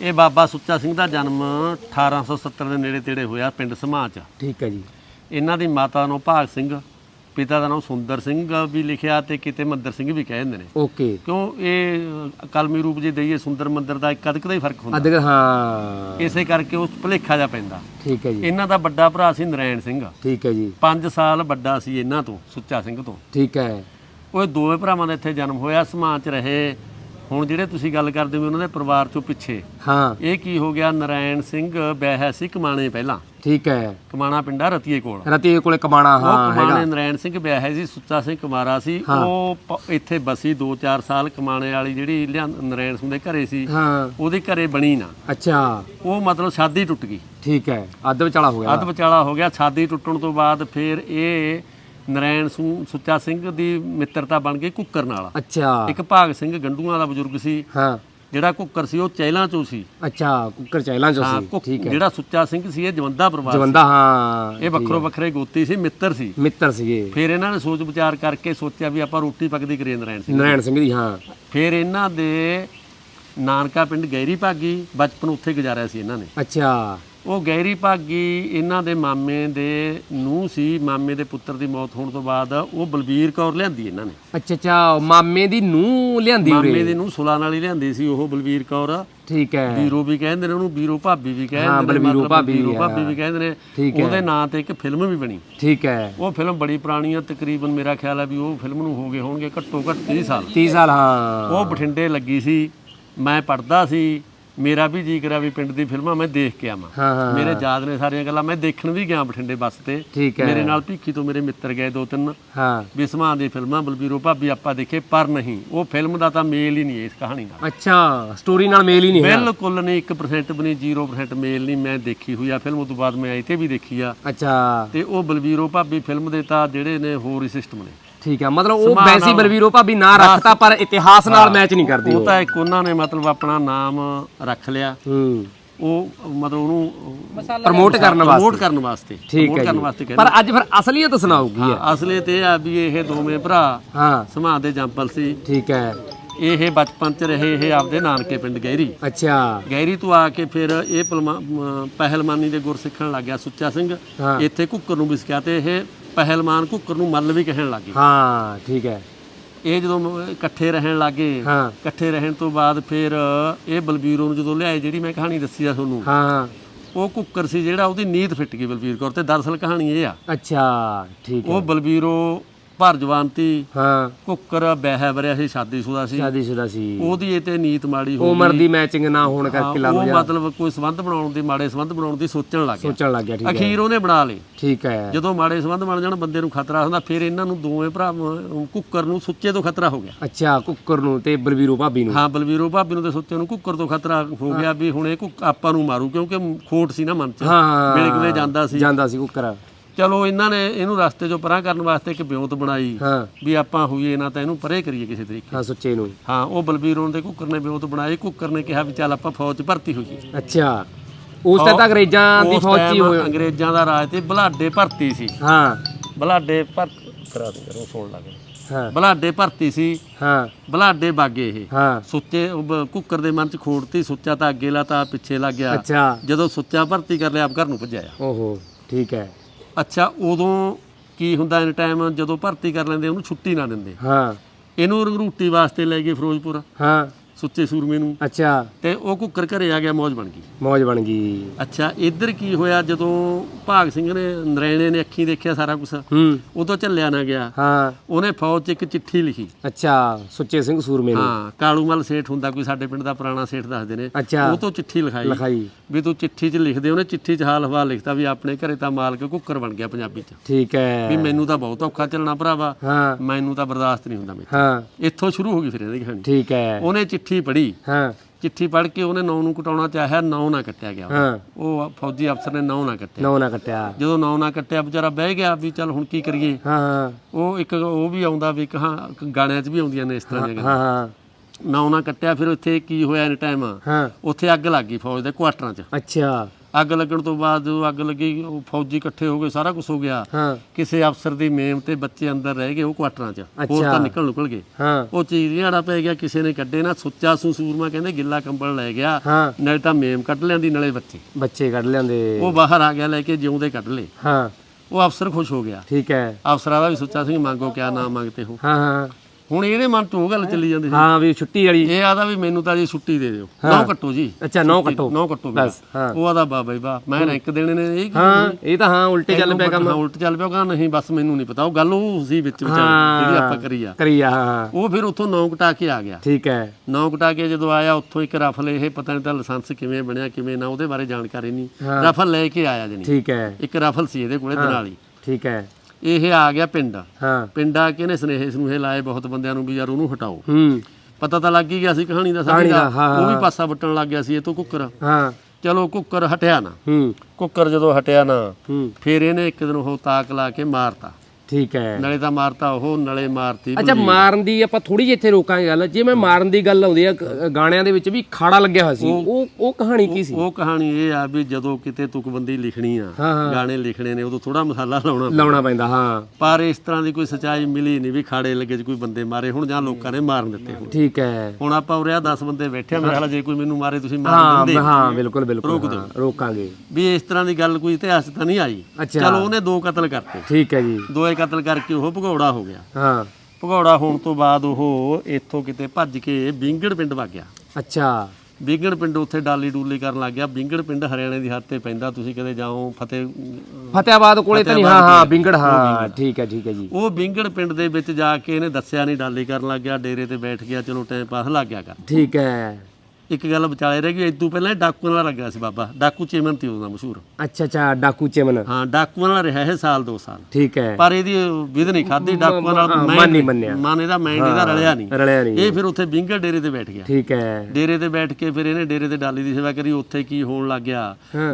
ਇਹ ਬਾਬਾ ਸੁੱਚਾ ਸਿੰਘ ਦਾ ਜਨਮ 1870 ਦੇ ਨੇੜੇ ਤੇੜੇ ਹੋਇਆ ਪਿੰਡ ਸਮਾਂ ਚ। ਠੀਕ ਹੈ ਜੀ। ਇਹਨਾਂ ਦੀ ਮਾਤਾ ਦਾ ਨਾਮ ਭਾਗ ਸਿੰਘ ਪਿਤਾ ਦਾ ਨਾਮ ਸੁੰਦਰ ਸਿੰਘ ਵੀ ਲਿਖਿਆ ਤੇ ਕਿਤੇ ਮੰਦਰ ਸਿੰਘ ਵੀ ਕਹਿ ਦਿੰਦੇ ਨੇ। ਓਕੇ। ਕਿਉਂ ਇਹ ਕਲਮੀ ਰੂਪ ਜੇ ਦਈਏ ਸੁੰਦਰ ਮੰਦਰ ਦਾ ਇੱਕ ਅਦਕ ਦਾ ਹੀ ਫ਼ਰਕ ਹੁੰਦਾ। ਅਦਗਰ ਹਾਂ। ਇਸੇ ਕਰਕੇ ਉਸ ਭੁਲੇਖਾ ਜਾ ਪੈਂਦਾ। ਠੀਕ ਹੈ ਜੀ। ਇਹਨਾਂ ਦਾ ਵੱਡਾ ਭਰਾ ਸੀ ਨਰੈਣ ਸਿੰਘ। ਠੀਕ ਹੈ ਜੀ। 5 ਸਾਲ ਵੱਡਾ ਸੀ ਇਹਨਾਂ ਤੋਂ ਸੁੱਚਾ ਸਿੰਘ ਤੋਂ। ਠੀਕ ਹੈ। ਉਹ ਦੋਵੇਂ ਭਰਾਵਾਂ ਦਾ ਇੱਥੇ ਜਨਮ ਹੋਇਆ ਸਮਾਜ 'ਚ ਰਹੇ ਹੁਣ ਜਿਹੜੇ ਤੁਸੀਂ ਗੱਲ ਕਰਦੇ ਹੋ ਉਹਨਾਂ ਦੇ ਪਰਿਵਾਰ ਚੋਂ ਪਿੱਛੇ ਹਾਂ। ਇਹ ਕੀ ਹੋ ਗਿਆ? ਨਰਾਇਣ ਸਿੰਘ ਵਿਆਹਿਆ ਸੀ ਕਮਾਣੇ ਪਹਿਲਾਂ। ਠੀਕ ਹੈ। ਕਮਾਣਾ ਪਿੰਡਾ ਰਤੀਏ ਕੋਲ। ਰਤੀ ਕੋਲੇ ਕਮਾਣਾ ਹਾਂ ਕਮਾਣੇ ਨਰਾਇਣ ਸਿੰਘ ਵਿਆਹਿਆ ਸੀ ਸੁੱਚਾ ਸਿੰਘ ਕੁਮਾਰਾ ਸੀ। ਉਹ ਪ- ਇੱਥੇ ਬਸੀ 2-4 ਸਾਲ ਕਮਾਣੇ ਵਾਲੀ ਜਿਹੜੀ ਲਿਆਂ- ਨਰਾਇਣ ਸਿੰਘ ਦੇ ਘਰੇ ਸੀ। ਹਾਂ। ਉਹਦੇ ਘਰੇ ਬਣੀ ਨਾ। ਅੱਛਾ। ਉਹ ਮਤਲਬ ਸ਼ਾਦੀ ਟੁੱਟ ਗਈ। ਠੀਕ ਹੈ। ਅੱਧ ਵਿਚਾਲਾ ਹੋ ਗਿਆ। ਅੱਧ ਵਿਚਾਲਾ ਹੋ ਗਿਆ। ਸ਼ਾਦੀ ਟੁੱਟਣ ਤੋਂ ਬਾਅਦ ਫਿਰ ਇਹ ਨਰਾਇਣ ਸਿੰਘ ਸੁੱਚਾ ਸਿੰਘ ਦੀ ਮਿੱਤਰਤਾ ਬਣ ਗਈ ਕੁੱਕਰ ਨਾਲ। ਅੱਛਾ। ਇੱਕ ਭਾਗ ਸਿੰਘ ਗੰਡੂਆਂ ਦਾ ਬਜ਼ੁਰਗ ਸੀ। ਹਾਂ। ਜਿਹੜਾ ਕੁੱਕਰ ਸੀ ਉਹ ਚਹਿਲਾਂ ਚੋਂ ਸੀ। ਅੱਛਾ ਕੁੱਕਰ ਚੈਲਾਂ ਚ ਸੀ। ਠੀਕ ਹੈ। ਜਿਹੜਾ ਸੁੱਚਾ ਸਿੰਘ ਸੀ ਇਹ ਜਵੰਦਾ ਪਰਿਵਾਰ। ਜਵੰਦਾ ਹਾਂ ਇਹ ਵੱਖਰੋ ਵੱਖਰੇ ਗੋਤੀ ਸੀ ਮਿੱਤਰ ਸੀ। ਮਿੱਤਰ ਸੀਗੇ। ਫਿਰ ਇਹਨਾਂ ਨੇ ਸੋਚ ਵਿਚਾਰ ਕਰਕੇ ਸੋਚਿਆ ਵੀ ਆਪਾਂ ਰੋਟੀ ਪੱਕਦੀ ਕਰੀਏ ਨਰਾਇਣ ਸਿੰਘ ਨਰਾਇਣ ਸਿੰਘ ਦੀ ਹਾਂ। ਫਿਰ ਇਹਨਾਂ ਦੇ ਨਾਨਕਾ ਪਿੰਡ ਗੈਰੀ ਭਾਗੀ ਬਚਪਨ ਉੱਥੇ ਗੁਜ਼ਾਰਿਆ ਸੀ ਇਹਨਾਂ ਨੇ। ਅੱਛਾ। ਉਹ ਗੈਰੀ ਭਾਗੀ ਇਹਨਾਂ ਦੇ ਮਾਮੇ ਦੇ ਨੂੰਹ ਸੀ ਮਾਮੇ ਦੇ ਪੁੱਤਰ ਦੀ ਮੌਤ ਹੋਣ ਤੋਂ ਬਾਅਦ ਉਹ ਬਲਬੀਰ ਕੌਰ ਲਿਆਂਦੀ ਇਹਨਾਂ ਨੇ। ਅੱਛਾ ਅੱਛਾ ਮਾਮੇ ਦੀ ਨੂੰ ਲਿਆਂਦੀ ਮਾਮੇ ਦੀ ਨੂੰਹ ਸੁਲਾ ਨਾਲ ਹੀ ਲਿਆਂਦੀ ਸੀ ਉਹ ਬਲਬੀਰ ਕੌਰ। ਠੀਕ ਹੈ। ਵੀਰੋ ਵੀ ਕਹਿੰਦੇ ਨੇ ਉਹਨੂੰ ਵੀਰੋ ਭਾਬੀ ਵੀ ਕਹਿੰਦੇ ਹਾਂ, ਨੇ ਬਲਵੀਰੋ ਮਤਲਬ ਭਾਬੀ ਬਲਵੀਰੋ ਵੀ ਭਾਬੀ। ਵੀ ਕਹਿੰਦੇ ਨੇ। ਹੈ। ਉਹਦੇ ਨਾਂ ਤੇ ਇੱਕ ਫਿਲਮ ਵੀ ਬਣੀ। ਠੀਕ ਹੈ। ਉਹ ਫਿਲਮ ਬੜੀ ਪੁਰਾਣੀ ਆ ਤਕਰੀਬਨ ਮੇਰਾ ਖਿਆਲ ਹੈ ਵੀ ਉਹ ਫਿਲਮ ਨੂੰ ਹੋ ਗਏ ਹੋਣਗੇ ਘੱਟੋ ਘੱਟ 30 ਸਾਲ। 30 ਸਾਲ ਹਾਂ। ਉਹ ਬਠਿੰਡੇ ਲੱਗੀ ਸੀ। ਮੈਂ ਪੜਦਾ ਸੀ। ਮੇਰਾ ਵੀ ਜੀ ਕਰਿਆ ਵੀ ਪਿੰਡ ਦੀ ਫਿਲਮਾਂ ਮੈਂ ਦੇਖ ਕੇ ਆਵਾਂ। ਹਾਂ ਹਾਂ ਮੇਰੇ ਯਾਦ ਨੇ ਸਾਰੀਆਂ ਗੱਲਾਂ ਮੈਂ ਦੇਖਣ ਵੀ ਗਿਆ ਬਠਿੰਡੇ ਬੱਸ ਤੇ। ਠੀਕ ਹੈ। ਮੇਰੇ ਨਾਲ ਭੀਖੀ ਤੋਂ ਮੇਰੇ ਮਿੱਤਰ ਗਏ ਦੋ ਤਿੰਨ। ਹਾਂ। ਬਿਸਮਾਂ ਦੀ ਫਿਲਮਾਂ ਬਲਬੀਰੋ ਭਾਬੀ ਆਪਾਂ ਦੇਖੇ ਪਰ ਨਹੀਂ ਉਹ ਫਿਲਮ ਦਾ ਤਾਂ ਮੇਲ ਹੀ ਨਹੀਂ ਇਸ ਕਹਾਣੀ ਨਾਲ ਅੱਛਾ ਸਟੋਰੀ ਨਾਲ ਮੇਲ ਹੀ ਨਹੀਂ ਹੈ ਬਿਲਕੁਲ ਨਹੀਂ 1% ਵੀ ਨਹੀਂ 0% ਮੇਲ ਨਹੀਂ ਮੈਂ ਦੇਖੀ ਹੋਈ ਆ ਫਿਲਮ ਉਸ ਤੋਂ ਬਾਅਦ ਮੈਂ ਇੱਥੇ ਵੀ ਦੇਖੀ ਆ। ਅੱਛਾ। ਤੇ ਉਹ ਬਲਬੀਰੋ ਭਾਬੀ ਫਿਲਮ ਦੇ ਤਾਂ ਜਿਹੜੇ ਨੇ ਹੋਰ ਹੀ ਸਿਸਟਮ ਨੇ। ਠੀਕ ਹੈ ਮਤਲਬ ਉਹ ਵੈਸੀ ਬਲਵੀਰੋ ਭਾਬੀ ਨਾਂ ਰੱਖਤਾ ਪਰ ਇਤਿਹਾਸ ਨਾਲ ਮੈਚ ਨਹੀਂ ਕਰਦੀ ਉਹ ਤਾਂ ਇੱਕ ਉਹਨਾਂ ਨੇ ਮਤਲਬ ਆਪਣਾ ਨਾਮ ਰੱਖ ਲਿਆ। ਹੂੰ। ਉਹ ਮਤਲਬ ਉਹਨੂੰ ਪ੍ਰਮੋਟ ਕਰਨ ਵਾਸਤੇ। ਪ੍ਰਮੋਟ ਕਰਨ ਵਾਸਤੇ ਠੀਕ promote ਹੈ ਕਰਨ ਵਾਸਤੇ ਜੀ ਕਹਿੰਦੇ ਪਰ ਅੱਜ ਫਿਰ ਅਸਲੀਅਤ ਸੁਣਾਉਗੀ ਹਾਂ ਅਸਲੇ ਤੇ ਇਹ ਆ ਵੀ ਇਹ ਦੋਵੇਂ ਭਰਾ ਹਾਂ। ਸਮਾਂ ਦੇ ਜੰਪਲ ਸੀ। ਠੀਕ ਹੈ। ਇਹ ਬਚਪਨ ਚ ਰਹੇ ਇਹ ਆਪਦੇ ਨਾਨਕੇ ਪਿੰਡ ਗਹਿਰੀ। ਅੱਛਾ। ਗਹਿਰੀ ਤੋਂ ਆ ਕੇ ਫਿਰ ਇਹ ਪਲਮਾ- ਅਮ ਪਹਿਲਵਾਨੀ ਦੇ ਗੁਰ ਸਿੱਖਣ ਲੱਗ ਗਿਆ ਸੁੱਚਾ ਸਿੰਘ। ਹਾਂ। ਇੱਥੇ ਕੁੱਕਰ ਨੂੰ ਵੀ ਸਿੱਖਿਆ ਤੇ ਇਹ ਪਹਿਲਵਾਨ ਕੁੱਕਰ ਨੂੰ ਮੱਲ ਵੀ ਕਹਿਣ ਲੱਗ ਹਾਂ ਠੀਕ ਹੈ। ਇਹ ਜਦੋਂ ਮ- ਇਕੱਠੇ ਰਹਿਣ ਲੱਗੇ ਹਾਂ। ਇਕੱਠੇ ਰਹਿਣ ਤੋਂ ਬਾਅਦ ਫਿਰ ਇਹ ਬਲਬੀਰੋਂ ਨੂੰ ਜਦੋਂ ਲਿਆਏ ਜਿਹੜੀ ਮੈਂ ਕਹਾਣੀ ਦੱਸੀ ਆ ਤੁਹਾਨੂੰ ਹਾਂ ਉਹ ਕੁੱਕਰ ਸੀ ਜਿਹੜਾ ਉਹਦੀ ਨੀਤ ਫਿੱਟ ਗਈ ਬਲਬੀਰ ਕੌਰ ਤੇ ਦਰਅਸਲ ਕਹਾਣੀ ਇਹ ਆ। ਅੱਛਾ ਠੀਕ ਹੈ। ਉਹ ਬਲਬੀਰੋ ਭਰ ਜਵਾਨ ਹਾਂ। ਕੁੱਕਰ ਬਹਿ ਵਰਿਆ ਸੀ ਸ਼ਾਦੀशुदा ਸੀ। ਸ਼ਾਦੀ ਸੁਦਾ ਸੀ। ਉਹਦੀ ਇਹ ਤੇ ਨੀਤ ਮਾੜੀ ਹੋ ਉਮਰ ਦੀ ਮੈਚਿੰਗ ਨਾ ਹੋਣ ਕਰਕੇ ਲਾ ਲਓ ਉਹ ਮਤਲਬ ਕੋਈ ਸੰਬੰਧ ਬਣਾਉਣ ਦੀ ਮਾੜੇ ਸੰਬੰਧ ਬਣਾਉਣ ਦੀ ਸੋਚਣ ਲੱਗ ਗਿਆ। ਸੋਚਣ ਲੱਗ ਗਿਆ ਠੀਕ ਹੈ। ਅਖੀਰ ਉਹਨੇ ਬਣਾ ਲਏ। ਠੀਕ ਹੈ। ਜਦੋਂ ਮਾੜੇ ਸੰਬੰਧ ਬਣ ਜਾਣ ਬੰਦੇ ਨੂੰ ਖਤਰਾ ਹੁੰਦਾ ਫਿਰ ਇਹਨਾਂ ਨੂੰ ਦੋਵੇਂ ਭਰਾ ਕੁੱਕਰ ਨੂੰ ਸੁੱਚੇ ਤੋਂ ਖਤਰਾ ਹੋ ਗਿਆ। ਅੱਛਾ ਕੁੱਕਰ ਨੂੰ ਤੇ ਬਲਵੀਰੋ ਭਾਬੀ ਨੂੰ। ਹਾਂ ਬਲਵੀਰੋ ਭਾਬੀ ਨੂੰ ਤੇ ਸੁੱਚੇ ਨੂੰ ਕੁੱਕਰ ਤੋਂ ਖਤਰਾ ਹੋ ਗਿਆ ਵੀ ਹੁਣ ਇਹ ਆਪਾਂ ਨੂੰ ਮਾਰੂ ਕਿਉਂਕਿ ਖੋਟ ਸੀ ਨਾ ਮਨ ਚ। ਹਾਂ ਬਿਲਕੁਲ ਜਾਂਦਾ ਸੀ। ਜਾਂਦਾ ਸੀ ਕੁੱਕਰ। ਚਲੋ ਇਹਨਾਂ ਨੇ ਇਹਨੂੰ ਰਸਤੇ 'ਚੋਂ ਪਰਾਂ ਕਰਨ ਵਾਸਤੇ ਇੱਕ ਬਿਉਂਤ ਬਣਾਈ ਹਾਂ। ਵੀ ਆਪਾਂ ਹੋਈਏ ਨਾ ਤਾਂ ਇਹਨੂੰ ਪਰੇ ਕਰੀਏ ਕਿਸੇ ਤਰੀਕੇ ਹਾਂ ਸੁੱਚੇ ਨੂੰ। ਹਾਂ ਉਹ ਬਲਬੀਰੋਂ ਦੇ ਕੁੱਕਰ ਨੇ ਬਿਉਂਤ ਬਣਾਈ ਕੁੱਕਰ ਨੇ ਕਿਹਾ ਵੀ ਚੱਲ ਆਪਾਂ ਫੌਜ 'ਚ ਭਰਤੀ ਹੋਈਏ ਅੱਛਾ। ਉਸ ਤੇ ਤਾਂ ਅੰਗਰੇਜ਼ਾਂ ਦੀ ਫੌਜ ਚ ਹੀ time ਹੋਏ। ਅੰਗਰੇਜ਼ਾਂ ਦਾ ਰਾਜ ਤੇ ਬਲਾਡੇ ਭਰਤੀ ਸੀ। ਹਾਂ। ਬਲਾਡੇ ਭਰ ਕਰਾ ਦੇ ਕਰੋ ਸੁਣ ਲੱਗੇ ਹਾਂ। ਬਲਾਡੇ ਭਰਤੀ ਸੀ। ਹਾਂ। ਬਲਾਡੇ ਬਾਗੇ ਇਹ। ਹਾਂ। ਸੁੱਚੇ ਕੁੱਕਰ ਦੇ ਮਨ 'ਚ ਖੋੜਤੀ ਸੁੱਚਾ ਤਾਂ ਅੱਗੇ ਲਾਤਾ ਪਿੱਛੇ ਲੱਗ ਗਿਆ। ਅੱਛਾ। ਜਦੋਂ ਸੁੱਚਾ ਭਰਤੀ ਕਰ ਲਿਆ ਆਪ ਘਰ ਨੂੰ ਭੱਜਿਆ ਆ। ਓਹੋ ਠੀਕ ਹੈ। ਅੱਛਾ ਉਦੋਂ ਕੀ ਹੁੰਦਾ ਇਨ ਟਾਈਮ ਜਦੋਂ ਭਰਤੀ ਕਰ ਲੈਂਦੇ ਉਹਨੂੰ ਛੁੱਟੀ ਨਾ ਦਿੰਦੇ। ਹਾਂ। ਇਹਨੂੰ ਰੰਗਰੂਟੀ ਵਾਸਤੇ ਲੈ ਗਏ ਫਿਰੋਜ਼ਪੁਰ। ਹਾਂ। ਸੁੱਚੇ ਸੂਰਮੇ ਨੂੰ। ਅੱਛਾ। ਤੇ ਉਹ ਕੁੱਕਰ ਘਰੇ ਆ ਗਿਆ ਮੌਜ ਬਣ ਗਈ। ਮੌਜ ਬਣ ਗਈ। ਅੱਛਾ ਇੱਧਰ ਕੀ ਹੋਇਆ ਜਦੋਂ ਭਾਗ ਸਿੰਘ ਨੇ ਨਰੈਣੇ ਨੇ ਅੱਖੀਂ ਦੇਖਿਆ ਸਾਰਾ ਕੁਝ ਹੂੰ। ਉਦੋਂ ਝੱਲਿਆ ਨਾ ਗਿਆ। ਹਾਂ। ਉਹਨੇ ਫੌਜ 'ਚ ਇੱਕ ਚਿੱਠੀ ਲਿਖੀ। ਅੱਛਾ ਸੁੱਚੇ ਸਿੰਘ ਸੂਰਮੇ ਨੂੰ। ਹਾਂ ਕਾਲੂਮਲ ਸੇਠ ਹੁੰਦਾ ਕੋਈ ਸਾਡੇ ਪਿੰਡ ਦਾ ਪੁਰਾਣਾ ਸੇਠ ਦੱਸਦੇ ਨੇ। ਅੱਛਾ। ਉਹ ਤੋਂ ਚਿੱਠੀ ਲਿਖਾਈ। ਲਿਖਾਈ। ਵੀ ਤੂੰ ਚਿੱਠੀ 'ਚ ਲਿਖਦੇ ਉਹਨੇ ਚਿੱਠੀ 'ਚ ਹਾਲ ਹਵਾਲ ਲਿਖਤਾ ਵੀ ਆਪਣੇ ਘਰੇ ਤਾਂ ਮਾਲਕ ਕੁੱਕਰ ਬਣ ਗਿਆ ਪੰਜਾਬੀ 'ਚ। ਠੀਕ ਵੀ ਹੈ ਮੈਨੂੰ ਤਾਂ ਬਹੁਤ ਔਖਾ ਚੱਲਣਾ ਭਰਾਵਾ। ਹਾਂ। ਮੈਨੂੰ ਤਾਂ ਬਰਦਾਸ਼ਤ ਨਹੀਂ ਹੁੰਦਾ ਮੇਰੇ ਹਾਂ। ਇੱਥੋਂ ਸ਼ੁਰੂ ਹੋ ਗਈ ਫਿਰ ਇਹਦੀ ਕਹਾਣੀ। ਠੀਕ ਹੈ। ਉਹਨੇ ਚਿੱਠੀ ਪੜ੍ਹੀ। ਹਾਂ। ਚਿੱਠੀ ਪੜ੍ਹ ਕੇ ਉਹਨੇ ਨੌ ਨੂੰ ਕਟਾਉਣਾ ਚਾਹਿਆ ਨੌ ਨਾ ਕੱਟਿਆ ਗਿਆ। ਹਾਂ। ਉਹ ਫੌਜੀ ਅਫਸਰ ਨੇ ਨੌ ਨਾ ਕੱਟਿਆ। ਨੌ ਨਾ ਕੱਟਿਆ। ਜਦੋਂ ਨੌ ਨਾ ਕੱਟਿਆ ਵਿਚਾਰਾ ਬਹਿ ਗਿਆ ਵੀ ਚੱਲ ਹੁਣ ਕੀ ਕਰੀਏ। ਹਾਂ ਹਾਂ। ਉਹ ਇੱਕ ਉਹ ਵੀ ਆਉਂਦਾ ਵੀ ਕਹਾਂ ਗਾਣਿਆਂ 'ਚ ਵੀ ਆਉਂਦੀਆਂ ਨੇ ਇਸ ਤਰ੍ਹਾਂ ਦੀਆਂ ਗੱਲਾਂ। ਹਾਂ ਹਾਂ। ਨੌ ਨਾ ਕੱਟਿਆ ਫਿਰ ਉੱਥੇ ਕੀ ਹੋਇਆ ਇਨ ਟਾਈਮ ਹਾਂ। ਉੱਥੇ ਅੱਗ ਲੱਗ ਗਈ ਫੌਜ ਦੇ ਕੁਆਟਰਾਂ 'ਚ। ਅੱਛਾ। ਅੱਗ ਲੱਗਣ ਤੋਂ ਬਾਅਦ ਜਦੋਂ ਅੱਗ ਲੱਗੀ ਉਹ ਫੌਜੀ ਇਕੱਠੇ ਹੋ ਗਏ ਸਾਰਾ ਕੁਝ ਹੋ ਗਿਆ। ਹਾਂ। ਕਿਸੇ ਅਫਸਰ ਦੀ ਮੇਮ ਤੇ ਬੱਚੇ ਅੰਦਰ ਰਹਿ ਗਏ ਉਹ ਕੁਆਟਰਾਂ 'ਚ। ਹੋਰ। ਤਾਂ ਨਿਕਲ ਨਿਕਲ ਗਏ। ਹਾਂ। ਉਹ ਚੀਜ਼ ਜਿਹੜਾ ਪੈ ਗਿਆ ਕਿਸੇ ਨੇ ਕੱਢੇ ਨਾ। ਸੁੱਚਾ ਸੂ ਸੂਰਮਾ ਕਹਿੰਦੇ ਗਿੱਲਾ ਕੰਬਲ ਲੈ ਗਿਆ ਨਾਲੇ ਤਾਂ ਮੇਮ ਕੱਢ ਲਿਆਂਦੀ ਨਾਲੇ ਬੱਚੇ। ਬੱਚੇ ਕੱਢ ਲਿਆਂਦੇ। ਉਹ ਬਾਹਰ ਆ ਗਿਆ ਲੈ ਕੇ ਜਿਉਂਦੇ ਕੱਢ ਲਏ। ਹਾਂ। ਉਹ ਅਫਸਰ ਖੁਸ਼ ਹੋ ਗਿਆ। ਠੀਕ ਹੈ। ਅਫਸਰਾਂ ਦਾ ਵੀ ਸੁੱਚਾ ਸਿੰਘ ਮੰਗੋ ਕਿਆ ਨਾਮ ਮੰਗਤੇ ਹੋ। ਹਾਂ ਹਾਂ। ਹੁਣ ਇਹਦੇ ਮਨ ਉਹ ਗੱਲ ਚੱਲੀ ਜਾਂਦੀ ਸੀ। ਹਾਂ ਵੀ ਛੁੱਟੀ ਵਾਲੀ। ਇਹ ਆਦਾ ਵੀ ਮੈਨੂੰ ਤਾਂ ਜੀ ਛੁੱਟੀ ਦੇ ਦਿਓ। ਨੌ ਕੱਟੋ ਜੀ। ਅੱਛਾ ਨੌ ਕੱਟੋ ਨੌ ਕੱਟੋ। ਬਸ ਹਾਂ। ਉਹ ਆਦਾ ਬਾ ਬਈ ਬਾ ਮੈਂ ਰੈਂਕ ਦੇਣੇ ਨੇ ਇਹ ਕੀ ਹਾਂ ਇਹ ਤਾਂ ਹਾਂ ਉਲਟੇ ਚੱਲ ਪਿਆ ਕੰਮ। ਹਾਂ, ਉਲਟ ਚੱਲ ਪਿਆ ਕਹਿੰਦਾ ਨਹੀਂ ਬਸ ਮੈਨੂੰ ਨਹੀਂ ਪਤਾ। ਉਹ ਗੱਲ ਉਹ ਸੀ ਵਿੱਚ ਵਿਚਾਰ। ਜਿਹੜੀ ਆਪਾਂ ਕਰੀ ਆ। ਕਰੀ ਆ ਹਾਂ। ਉਹ ਫਿਰ ਉੱਥੋਂ ਨੌ ਕਟਾ ਕੇ ਆ ਗਿਆ। ਠੀਕ ਹੈ। ਨੌ ਕਟਾ ਕੇ ਜਦੋਂ ਆਇਆ ਉੱਥੋਂ ਇੱਕ ਰਫਲ ਇਹ ਪਤਾ ਨਹੀਂ ਤਾਂ ਲਾਇਸੈਂਸ ਕਿਵੇਂ ਬਣਿਆ ਕਿਵੇਂ ਨਾ ਉਹਦੇ ਬਾਰੇ ਜਾਣਕਾਰੀ ਨਹੀਂ। ਰਫਲ ਲੈ ਕੇ ਆਇਆ ਜਣੀ। ਠੀਕ ਹੈ। ਇੱਕ ਰਫਲ ਸੀ ਇਹਦੇ ਕੋਲੇ ਦਨਾਲੀ। ਠੀਕ ਹੈ। ਇਹ ਆ ਗਿਆ ਪਿੰਡ। ਹਾਂ। ਪਿੰਡ ਆ ਕੇ ਨੇ ਸਨੇਹ ਸਨੂਹੇ ਲਾਏ ਬਹੁਤ ਬੰਦਿਆਂ ਨੂੰ ਵੀ ਯਾਰ ਉਹਨੂੰ ਹਟਾਓ। ਹੂੰ। ਪਤਾ ਤਾਂ ਲੱਗ ਹੀ ਗਿਆ ਸੀ ਕਹਾਣੀ ਦਾ ਸਾਡੀ ਦਾ, ਉਹ ਵੀ। ਪਾਸਾ ਵੱਟਣ ਲੱਗ ਗਿਆ ਸੀ ਇਹ ਤੋਂ ਕੁੱਕਰ। ਹਾਂ। ਚਲੋ ਕੁੱਕਰ ਹਟਿਆ ਨਾ। ਹੂੰ। ਕੁੱਕਰ ਜਦੋਂ ਹਟਿਆ ਨਾ ਹੂੰ। ਫਿਰ ਇਹਨੇ ਇੱਕ ਦਿਨ ਉਹ ਤਾਕ ਲਾ ਕੇ ਮਾਰਤਾ। ਠੀਕ ਹੈ। ਨਾਲੇ ਤਾਂ ਮਾਰਤਾ ਉਹ ਨਾਲੇ ਮਾਰਤੀ ਅੱਛਾ ਮਾਰਨ ਦੀ ਆਪਾਂ ਥੋੜੀ ਜਿਹੀ ਇੱਥੇ ਰੋਕਾਂਗੇ ਗੱਲ। ਜੇ ਮੈਂ ਮਾਰਨ ਦੀ ਗੱਲ ਆਉਂਦੀ ਆ ਗ- ਗਾਣਿਆਂ ਦੇ ਵਿੱਚ ਵੀ ਖਾੜਾ ਲੱਗਿਆ ਹੋਇਆ ਸੀ। ਉਹ ਉਹ ਕਹਾਣੀ ਕੀ ਸੀ? ਉਹ ਕਹਾਣੀ ਇਹ ਆ ਵੀ ਜਦੋਂ ਕਿਤੇ ਤੁਕਬੰਦੀ ਲਿਖਣੀ ਆ ਹਾਂ, ਹਾਂ। ਗਾਣੇ ਲਿਖਣੇ ਨੇ ਉਦੋਂ ਥੋੜਾ ਮਸਾਲਾ ਲਾਉਣਾ ਲਾਉਣਾ ਪੈਂਦਾ ਹਾਂ। ਪਰ ਇਸ ਤਰ੍ਹਾਂ ਦੀ ਕੋਈ ਸਚਾਈ ਮਿਲੀ ਨਹੀਂ ਵੀ ਖਾੜੇ ਲੱਗੇ ਚ ਕੋਈ ਬੰਦੇ ਮਾਰੇ ਹੁਣ ਜਾਂ ਲੋਕਾਂ ਨੇ ਮਾਰਨ ਦਿੱਤੇ ਹੁਣ। ਠੀਕ ਹੈ। ਹੁਣ ਆਪਾਂ ਉਰੇ ਆ 10 ਬੰਦੇ ਬੈਠੇ ਆ ਮੇਰੇ ਖਿਆਲ ਜੇ ਕੋਈ ਮੈਨੂੰ ਮਾਰੇ ਤੁਸੀਂ ਮਾਰ ਹਾਂ ਦਿੰਦੇ। ਹਾਂ ਬਿਲਕੁਲ ਬਿਲਕੁਲ ਹਾਂ, ਰੋਕਾਂਗੇ। ਵੀ ਇਸ ਤਰ੍ਹਾਂ ਦੀ ਗੱਲ ਕੋਈ ਇਤਿਹਾਸ 'ਚ ਤਾਂ ਨਹੀਂ ਆਈ। ਅੱਛਾ। ਚਲੋ ਉਹਨੇ ਦੋ ਕਤਲ ਕਰਤੇ। ਠੀਕ ਹੈ ਜੀ। ਦੋਏ ਕਤਲ ਕਰਕੇ ਉਹ ਭਗੌੜਾ ਹੋ ਗਿਆ। ਹਾਂ। ਭਗੌੜਾ ਹੋਣ ਤੋਂ ਬਾਅਦ ਉਹ ਇੱਥੋਂ ਕਿਤੇ ਭੱਜ ਕੇ ਬਿੰਗੜ ਪਿੰਡ ਵਗ ਗਿਆ। ਅੱਛਾ। ਬਿੰਗੜ ਪਿੰਡ ਉੱਥੇ ਡਾਲੀ ਡੂਲੀ ਕਰਨ ਲੱਗ ਗਿਆ। ਬਿੰਗੜ ਪਿੰਡ ਹਰਿਆਣੇ ਦੀ ਹੱਦ ਤੇ ਪੈਂਦਾ ਤੁਸੀਂ ਕਦੇ ਜਾਓ ਫਤਿਹ ਫਤਿਆਬਾਦ ਕੋਲੇ ਤਾਂ ਨਹੀਂ ਹਾਂ ਹਾਂ ਬਿੰਗੜ ਹਾਂ ਠੀਕ ਹੈ ਠੀਕ ਹੈ ਜੀ। ਉਹ ਬਿੰਗੜ ਪਿੰਡ ਦੇ ਵਿੱਚ ਜਾ ਕੇ ਇਹਨੇ ਦੱਸਿਆ ਨਹੀਂ ਡਾਲੀ ਕਰਨ ਲੱਗ ਗਿਆ ਡੇਰੇ ਤੇ ਬੈਠ ਗਿਆ ਚਲੋ ਟਾਈਮ ਪਾਸ ਲੱਗ ਗਿਆ। ਕਰ ਠੀਕ ਹੈ। ਇੱਕ ਗੱਲ ਵਿਚਾਲੇ ਰਹਿ ਗਈ ਇਦੋਂ ਪਹਿਲਾਂ ਇਹ ਡਾਕੂਆਂ ਨਾਲ ਲੱਗਿਆ ਸੀ ਬਾਬਾ ਡਾਕੂ ਚੇਮਨ ਤੀ ਉਹਦਾ ਮਸ਼ਹੂਰ। ਅੱਛਾ ਅੱਛਾ ਡਾਕੂ ਚਮਨ ਹਾਂ ਡਾਕੂਆਂ ਨਾਲ ਰਿਹਾ ਇਹ ਸਾਲ ਦੋ ਸਾਲ। ਠੀਕ ਹੈ। ਪਰ ਇਹਦੀ ਵਿਧ ਨਹੀਂ ਖਾਦੀ ਡਾਕੂਆਂ ਨਾਲ ਮਨ ਨਹੀਂ ਮੰਨਿਆ। ਮਨ ਇਹਦਾ ਮੈਂ ਇਹਦਾ ਰਲਿਆ ਨਹੀਂ। ਰਲਿਆ ਨਹੀਂ। ਇਹ ਫਿਰ ਉੱਥੇ ਬਿੰਗੜ ਡੇਰੇ ਤੇ ਬੈਠ ਗਿਆ। ਠੀਕ ਹੈ। ਡੇਰੇ ਤੇ ਬੈਠ ਕੇ ਫਿਰ ਇਹਨੇ ਡੇਰੇ ਤੇ ਡਾਲੀ ਦੀ ਸੇਵਾ ਕਰੀ ਉੱਥੇ ਕੀ ਹੋਣ ਲੱਗ ਗਿਆ।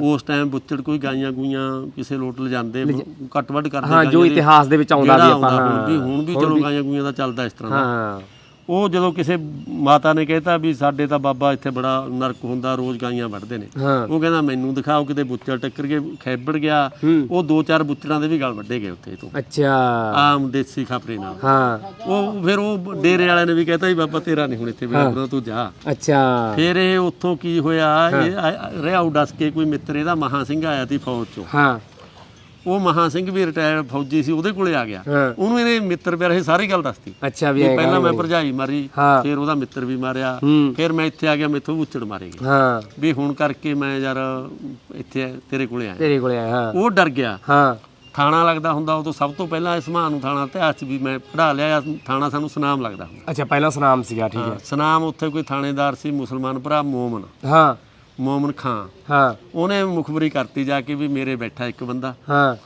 ਉਸ ਟਾਈਮ ਬੁੱਚੜ ਕੋਈ ਗਾਈਆਂ ਗੂਈਆਂ ਕਿਸੇ ਲੋਟ ਲਿਜਾਂਦੇ ਕੱਟ-ਵੱਢ ਕਰਦੇ ਹਾਂ ਜੋ। ਇਤਿਹਾਸ ਦੇ ਵਿੱਚ ਆਉਂਦਾ ਵੀ ਆਪਾਂ ਹੁਣ ਵੀ ਹਾਂ ਹੁਣ ਵੀ ਚਲੋ ਗਾਈਆਂ ਗੂਈਆਂ ਦਾ ਚੱਲਦਾ ਇਸ ਤਰ੍ਹਾਂ ਦਾ। ਹਾਂ। ਉਹ ਜਦੋਂ ਕਿਸੇ ਮਾਤਾ ਨੇ ਕਹਿਤਾ ਵੀ ਸਾਡੇ ਤਾਂ ਬਾਬਾ ਇੱਥੇ ਬੜਾ ਨਰਕ ਹੁੰਦਾ ਰੋਜ਼ ਗਾਈਆਂ ਵੱਢਦੇ ਨੇ। ਹਾਂ। ਉਹ ਕਹਿੰਦਾ ਮੈਨੂੰ ਦਿਖਾਓ ਕਿਤੇ ਬੁੱਚੜ ਟੱਕਰ ਕੇ ਖੈਬੜ ਗਿਆ। ਉਹ ਦੋ ਚਾਰ ਬੁੱਚੜਾਂ ਦੇ ਵੀ ਗਲ ਵੱਢੇ ਗਏ ਉੱਥੇ ਤੋਂ। ਅੱਛਾ। ਆਮ ਦੇਸੀ ਖਪਰੇ ਨਾਲ। ਹਾਂ। ਉਹ ਫਿਰ ਉਹ ਡੇਰੇ ਵਾਲਿਆਂ ਨੇ ਵੀ ਕਹਿਤਾ ਵੀ ਬਾਬਾ ਤੇਰਾ ਨਹੀਂ ਹੁਣ ਇੱਥੇ ਵੀ ਤੂੰ ਜਾ। ਅੱਛਾ। ਫਿਰ ਇਹ ਉੱਥੋਂ ਕੀ ਹੋਇਆ ਇਹ ਆ- ਰਿਹਾ ਉਹ ਡਸ ਕੇ ਕੋਈ ਮਿੱਤਰ ਇਹਦਾ ਮਹਾ ਸਿੰਘ ਆਇਆ ਸੀ ਫੌਜ ਚੋਂ। ਹਾਂ। ਉਹ ਮਹਾ ਸਿੰਘ ਵੀ ਰਿਟਾਇਰਡ ਫੌਜੀ ਸੀ ਉਹਦੇ ਕੋਲੇ ਆ ਗਿਆ। ਉਹਨੂੰ ਇਹਨੇ ਮਿੱਤਰ ਪਿਆਰੇ ਸਾਰੀ ਗੱਲ ਦੱਸਤੀ। ਅੱਛਾ ਵੀ ਪਹਿਲਾਂ ਮੈਂ ਭਰਜਾਈ ਮਾਰੀ ਫਿਰ ਉਹਦਾ ਮਿੱਤਰ ਵੀ ਮਾਰਿਆ ਫਿਰ ਮੈਂ ਇੱਥੇ ਆ ਗਿਆ ਮੈਥੋਂ ਉੱਚੜ ਮਾਰੇ ਗਏ। ਹਾਂ। ਵੀ ਹੁਣ ਕਰਕੇ ਮੈਂ ਯਾਰ ਇੱਥੇ ਤੇਰੇ ਕੋਲੇ ਆਇਆ। ਤੇਰੇ ਕੋਲੇ ਆਇਆ ਹਾਂ। ਉਹ ਡਰ ਗਿਆ। ਹਾਂ। ਥਾਣਾ ਲੱਗਦਾ ਹੁੰਦਾ ਉਦੋਂ ਸਭ ਤੋਂ ਪਹਿਲਾਂ ਇਸ ਮਾਂ ਨੂੰ ਥਾਣਾ ਇਤਿਹਾਸ 'ਚ ਵੀ ਮੈਂ ਪੜ੍ਹਾ ਲਿਆ ਥਾਣਾ ਸਾਨੂੰ ਸੁਨਾਮ ਲੱਗਦਾ ਹੁੰਦਾ। ਅੱਛਾ ਪਹਿਲਾ ਸੁਨਾਮ ਸੀਗਾ ਠੀਕ ਹੈ। ਸੁਨਾਮ ਉੱਥੇ ਕੋਈ ਥਾਣੇਦਾਰ ਸੀ ਮੁਸਲਮਾਨ ਭਰਾ ਮੋਮਨ। ਹਾਂ। ਮੋਮਨ ਖਾਂ। ਹਾਂ। ਉਹਨੇ ਮੁਖਬਰੀ ਕਰਤੀ ਜਾ ਕੇ ਵੀ ਮੇਰੇ ਬੈਠਾ ਇੱਕ ਬੰਦਾ। ਹਾਂ।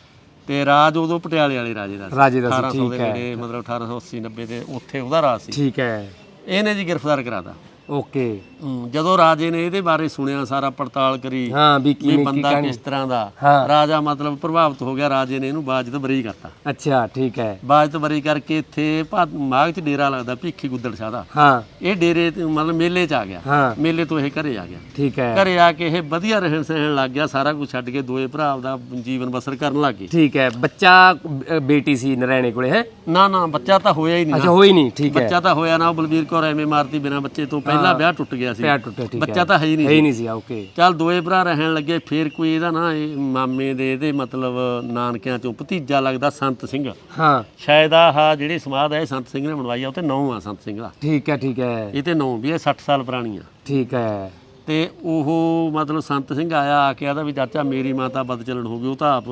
ਤੇ ਰਾਜ ਉਦੋਂ ਪਟਿਆਲੇ ਵਾਲੇ ਰਾਜੇ ਦਾ ਸੀ। ਰਾਜੇ ਦਾ ਸੀ 1800 ਠੀਕ ਦੇ ਹੈ। ਨੇੜੇ ਮਤਲਬ 1880 90 ਦੇ ਉੱਥੇ ਉਹਦਾ ਰਾਜ ਸੀ। ਠੀਕ ਹੈ। ਇਹਨੇ ਜੀ ਗ੍ਰਿਫਤਾਰ ਕਰਾਤਾ। ਓਕੇ। ਹਮ, ਜਦੋਂ ਰਾਜੇ ਨੇ ਇਹਦੇ ਬਾਰੇ ਸੁਣਿਆ ਸਾਰਾ ਪੜਤਾਲ ਕਰੀ ਹਾਂ ਵੀ ਵੀ ਕਿਵੇਂ ਕੀ ਬੰਦਾ ਕਹਾਣੀ। ਕਿਸ ਤਰ੍ਹਾਂ ਦਾ। ਹਾਂ। ਰਾਜਾ ਮਤਲਬ ਪ੍ਰਭਾਵਿਤ ਹੋ ਗਿਆ ਰਾਜੇ ਨੇ ਇਹਨੂੰ ਬਾਜ ਤੋਂ ਬਰੀ ਕਰਤਾ। ਅੱਛਾ ਠੀਕ ਹੈ। ਬਾਜ ਤੋਂ ਬਰੀ ਕਰਕੇ ਇੱਥੇ ਭਾ- ਮਾਘ ਚ ਡੇਰਾ ਲੱਗਦਾ ਭੀਖੀ ਗੁੱਦੜ ਸ਼ਾਹ ਦਾ। ਹਾਂ। ਇਹ ਡੇਰੇ ਤੇ ਮਤਲਬ ਮੇਲੇ ਚ ਆ ਗਿਆ। ਹਾਂ। ਮੇਲੇ ਤੋਂ ਇਹ ਘਰੇ ਆ ਗਿਆ। ਠੀਕ ਹੈ। ਘਰੇ ਆ ਕੇ ਇਹ ਵਧੀਆ ਰਹਿਣ ਸਹਿਣ ਲੱਗ ਗਿਆ ਸਾਰਾ ਕੁਝ ਛੱਡ ਕੇ ਦੋਏ ਭਰਾ ਆਪਦਾ ਜੀਵਨ ਬਸਰ ਕਰਨ ਲੱਗ ਗਏ। ਠੀਕ ਹੈ। ਬੱਚਾ ਅ, ਬੇਟੀ ਸੀ ਨਰੈਣੇ ਕੋਲੇ ਹੈ? ਨਾ ਨਾ ਬੱਚਾ ਤਾਂ ਹੋਇਆ ਹੀ ਨਹੀਂ ਅੱਛਾ ਨਾ। ਹੋਈ ਨਹੀਂ ਠੀਕ ਹੈ। ਬੱਚਾ ਤਾਂ ਹੋਇਆ ਨਾ ਉਹ ਬਲਵੀਰ ਕੌਰ ਐਵੇਂ ਮਾਰਤੀ ਬਿਨਾ ਬੱਚੇ ਤੋਂ ਪਹਿਲਾਂ ਵਿਆਹ ਟੁੱਟ ਗਿਆ ਸੀ। ਪਿਆ ਟੁੱਟਿਆ ਠੀਕ ਹੈ। ਬੱਚਾ ਤਾਂ ਹੈ ਹੀ ਨਹੀਂ ਹੈ ਹੀ ਨਹੀਂ ਸੀ ਓਕੇ ਚੱਲ ਦੋਏ ਭਰਾ ਰਹਿਣ ਲੱਗੇ ਫੇਰ ਕੋਈ ਇਹਦਾ ਨਾ ਇਹ ਮਾਮੇ ਦੇ ਇਹਦੇ ਮਤਲਬ ਨਾਨਕਿਆਂ ਚੋਂ ਭਤੀਜਾ ਲੱਗਦਾ ਸੰਤ ਸਿੰਘ। ਹਾਂ। ਸ਼ਾਇਦ ਆਹ ਜਿਹੜੀ ਸਮਾਧ ਹੈ ਇਹ ਸੰਤ ਸਿੰਘ ਨੇ ਬਣਵਾਈ ਆ ਉਹ ਤੇ ਨੌ ਆ ਸੰਤ ਸਿੰਘ ਦਾ। ਠੀਕ ਹੈ ਠੀਕ ਹੈ। ਇਹ ਤੇ ਨੌ ਵੀ ਇਹ 60 ਸਾਲ ਪੁਰਾਣੀ ਆ ਠੀਕ ਹੈ। ਤੇ ਉਹ ਮਤਲਬ ਸੰਤ ਸਿੰਘ ਆਇਆ ਆ ਕੇ ਆਦਾ ਵੀ ਚਾਚਾ ਮੇਰੀ ਮਾਤਾ ਬਦਚਲਣ ਹੋ ਗਈ ਉਹ ਤਾਂ ਆਪ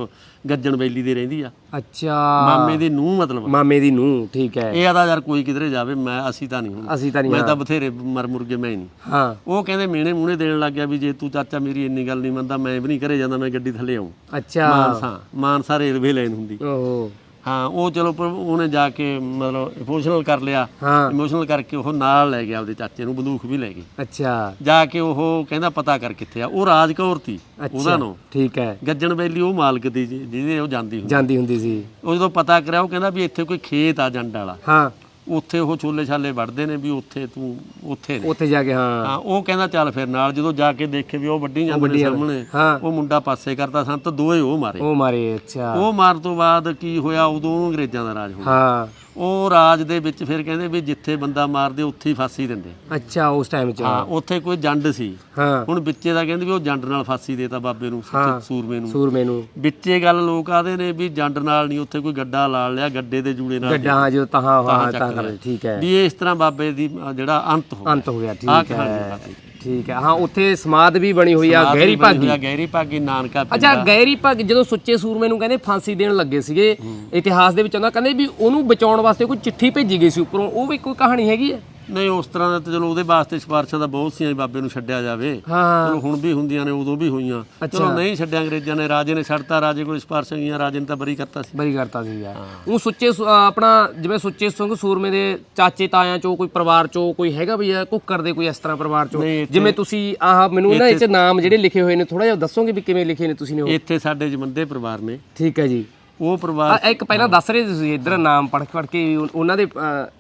ਗੱਜਣ ਬੈਲੀ ਦੇ ਰਹਿੰਦੀ ਆ। ਅੱਛਾ। ਮਾਮੇ ਦੀ ਨੂੰਹ ਮਤਲਬ। ਮਾਮੇ ਦੀ ਨੂੰ ਠੀਕ ਹੈ। ਇਹ ਆਦਾ ਯਾਰ ਕੋਈ ਕਿਧਰੇ ਜਾਵੇ ਮੈਂ ਅਸੀਂ ਤਾਂ ਨਹੀਂ ਹੁਣ ਅਸੀਂ ਤਾਂ ਨਹੀਂ ਮੈਂ ਤਾਂ ਬਥੇਰੇ ਮਰ ਮੁਰਗੇ ਮੈਂ ਹੀ ਨਹੀਂ। ਹਾਂ। ਉਹ ਕਹਿੰਦੇ ਮੀਣੇ ਮੂਹਣੇ ਦੇਣ ਲੱਗ ਗਿਆ ਵੀ ਜੇ ਤੂੰ ਚਾਚਾ ਮੇਰੀ ਇੰਨੀ ਗੱਲ ਨਹੀਂ ਮੰਨਦਾ ਮੈਂ ਵੀ ਨਹੀਂ ਘਰੇ ਜਾਂਦਾ ਮੈਂ ਗੱਡੀ ਥੱਲੇ ਆਉਂ ਅੱਛਾ। ਮਾਨਸਾ ਮਾਨਸਾ ਰੇਲਵੇ ਲਾਈਨ ਹੁੰਦੀ। ਓਹੋ। ਹਾਂ ਉਹ ਚਲੋ ਪਰ ਉਹਨੇ ਜਾ ਕੇ ਮਤਲਬ ਇਮੋਸ਼ਨਲ ਕਰ ਲਿਆ। ਹਾਂ। ਇਮੋਸ਼ਨਲ ਕਰਕੇ ਉਹ ਨਾਲ ਲੈ ਗਿਆ ਆਪਦੇ ਚਾਚੇ ਨੂੰ ਬੰਦੂਕ ਵੀ ਲੈ ਗਈ। ਅੱਛਾ। ਜਾ ਕੇ ਉਹ ਕਹਿੰਦਾ ਪਤਾ ਕਰ ਕਿੱਥੇ ਆ ਉਹ ਰਾਜ ਕੌਰ ਉਹਦਾ ਅੱਛਾ ਨਾਂ ਠੀਕ ਹੈ। ਗੱਜਣ ਬੈਲੀ ਉਹ ਮਾਲਕ ਦੀ ਜਿਹਦੇ ਉਹ ਜਾਂਦੀ ਹੁੰਦੀ। ਜਾਂਦੀ ਹੁੰਦੀ ਸੀ। ਉਹ ਜਦੋਂ ਪਤਾ ਕਰਿਆ ਉਹ ਕਹਿੰਦਾ ਵੀ ਇੱਥੇ ਕੋਈ ਖੇਤ ਆ ਜੰਡ ਵਾਲਾ। ਹਾਂ। ਉੱਥੇ ਉਹ ਛੋਲੇ ਛਾਲੇ ਵੜਦੇ ਨੇ ਵੀ ਉੱਥੇ ਤੂੰ ਉੱਥੇ ਨੇ ਉੱਥੇ ਜਾ ਕੇ ਹਾਂ। ਹਾਂ ਉਹ ਕਹਿੰਦਾ ਚੱਲ ਫਿਰ ਨਾਲ ਜਦੋਂ ਜਾ ਕੇ ਦੇਖੇ ਵੀ ਉਹ ਵੱਡੀ ਜਾਂਦੇ ਨੇ ਸਾਹਮਣੇ ਉਹ ਮੁੰਡਾ ਪਾਸੇ ਕਰਦਾ ਸੰਤ ਦੋਏ ਉਹ ਮਾਰੇ। ਉਹ ਮਾਰੇ ਅੱਛਾ। ਉਹ ਮਾਰਨ ਤੋਂ ਬਾਅਦ ਕੀ ਹੋਇਆ? ਉਦੋਂ ਅੰਗਰੇਜ਼ਾਂ ਦਾ ਰਾਜ ਹੋ ਗਿਆ। ਹਾਂ। ਉਹ ਰਾਜ ਦੇ ਵਿੱਚ ਫਿਰ ਕਹਿੰਦੇ ਵੀ ਜਿੱਥੇ ਬੰਦਾ ਮਾਰਦੇ ਉੱਥੇ ਹੀ ਫਾਂਸੀ ਦਿੰਦੇ। ਅੱਛਾ ਉਸ ਟਾਈਮ 'ਚ। ਹਾਂ ਉੱਥੇ ਕੋਈ ਜੰਡ ਸੀ। ਹਾਂ। ਹੁਣ ਵਿੱਚੇ ਦਾ ਕਹਿੰਦੇ ਵੀ ਉਹ ਜੰਡ ਨਾਲ ਫਾਂਸੀ ਦੇਤਾ ਬਾਬੇ ਨੂੰ ਹਾਂ। ਸੂਰਮੇ ਨੂੰ। ਸੂਰਮੇ ਨੂੰ। ਵਿੱਚੇ ਗੱਲ ਲੋਕ ਆਦੇ ਨੇ ਵੀ ਜੰਡ ਨਾਲ ਨਹੀਂ ਉੱਥੇ ਕੋਈ ਗੱਡਾ ਲਾਲ ਲਿਆ ਗੱਡੇ ਦੇ ਜੂੜੇ ਨਾਲ ਗੱਡਾ ਹਾਂ ਜਦੋਂ ਹਾਂ ਤਾਂ। ਕਰ ਠੀਕ ਹੈ। ਵੀ ਇਸ ਤਰ੍ਹਾਂ ਬਾਬੇ ਦੀ ਅ, ਜਿਹੜਾ ਅੰਤ ਹੋ ਅੰਤ ਹੋ ਗਿਆ ਠੀਕ ਕਹਾਣੀ ਹੈ। ਬਾਬੇ ਦੀ। ਠੀਕ ਹੈ। ਹਾਂ ਉੱਥੇ ਸਮਾਧ ਵੀ ਬਣੀ ਹੋਈ ਆ ਗਹਿਰੀ ਭਾਗੀ। ਗਹਿਰੀ ਭਾਗੀ ਨਾਨਕਾ ਪਿੰਡ ਅੱਛਾ। ਗਹਿਰੀ ਭਾਗੀ ਜਦੋਂ ਸੁੱਚੇ ਸੂਰਮੇ ਨੂੰ ਕਹਿੰਦੇ ਫਾਂਸੀ ਦੇਣ ਲੱਗੇ ਸੀਗੇ ਇਤਿਹਾਸ ਦੇ ਵਿੱਚ ਆਉਂਦਾ ਕਹਿੰਦੇ ਵੀ ਉਹਨੂੰ ਬਚਾਉਣ ਵਾਸਤੇ ਕੋਈ ਚਿੱਠੀ ਭੇਜੀ ਗਈ ਸੀ ਉੱਪਰੋਂ। ਉਹ ਵੀ ਕੋਈ ਕਹਾਣੀ ਹੈਗੀ ਹੈ? ਨਹੀਂ ਉਸ ਤਰ੍ਹਾਂ ਦਾ ਤੇ ਚਲੋ ਉਹਦੇ ਵਾਸਤੇ ਸਿਫਾਰਸ਼ਾਂ ਦਾ ਬਹੁਤ ਸੀਆਂ ਵੀ ਬਾਬੇ ਨੂੰ ਛੱਡਿਆ ਜਾਵੇ। ਹਾਂ। ਚਲੋ ਹੁਣ ਵੀ ਹੁੰਦੀਆਂ ਨੇ ਉਦੋਂ ਵੀ ਹੋਈਆਂ। ਚਲੋ ਨਹੀਂ ਛੱਡਿਆ ਅੰਗਰੇਜ਼ਾਂ ਨੇ ਰਾਜੇ ਨੇ ਛੱਡਤਾ ਰਾਜੇ ਕੋਲ ਸਿਫਾਰਸ਼ਾਂ ਗਈਆਂ ਰਾਜੇ ਨੇ ਤਾਂ ਬਰੀ ਕਰਤਾ ਸੀ। ਬਰੀ ਕਰਤਾ ਸੀ ਯਾਰ। ਉਹ ਸੁੱਚੇ ਸੁ- ਆਪਣਾ ਜਿਵੇਂ ਸੁੱਚੇ ਸਿੰਘ ਸੂਰਮੇ ਦੇ ਚਾਚੇ ਤਾਇਆਂ ਚੋਂ ਕੋਈ ਪਰਿਵਾਰ ਚੋਂ ਕੋਈ ਹੈਗਾ ਵੀ ਆ ਕੁੱਕਰ ਦੇ ਕੋਈ ਇਸ ਤਰ੍ਹਾਂ ਪਰਿਵਾਰ ਚੋਂ? ਜਿਵੇਂ ਤੁਸੀਂ ਆਹ ਮੈਨੂੰ ਨਾ ਇਹ ਚ ਨਾਮ ਜਿਹੜੇ ਲਿਖੇ ਹੋਏ ਨੇ ਥੋੜਾ ਜਿਹਾ ਦੱਸੋਗੇ ਵੀ ਕਿਵੇਂ ਲਿਖੇ ਨੇ ਤੁਸੀਂ ਨੇ ਉਹ? ਇੱਥੇ ਸਾਡੇ ਜਮੰਦੇ ਪਰਿਵਾਰ ਨੇ। ਠੀਕ ਹੈ ਜੀ। ਉਹ ਪਰਿਵਾਰ ਆ ਇੱਕ ਪਹਿਲਾਂ ਦੱਸ ਰਹੇ ਸੀ ਤੁਸੀਂ ਇੱਧਰ ਨਾਮ ਪੜ੍ਹ ਪੜ੍ਹ ਕੇ ਵੀ ਉਹ- ਉਹਨਾਂ ਦੇ ਅਹ,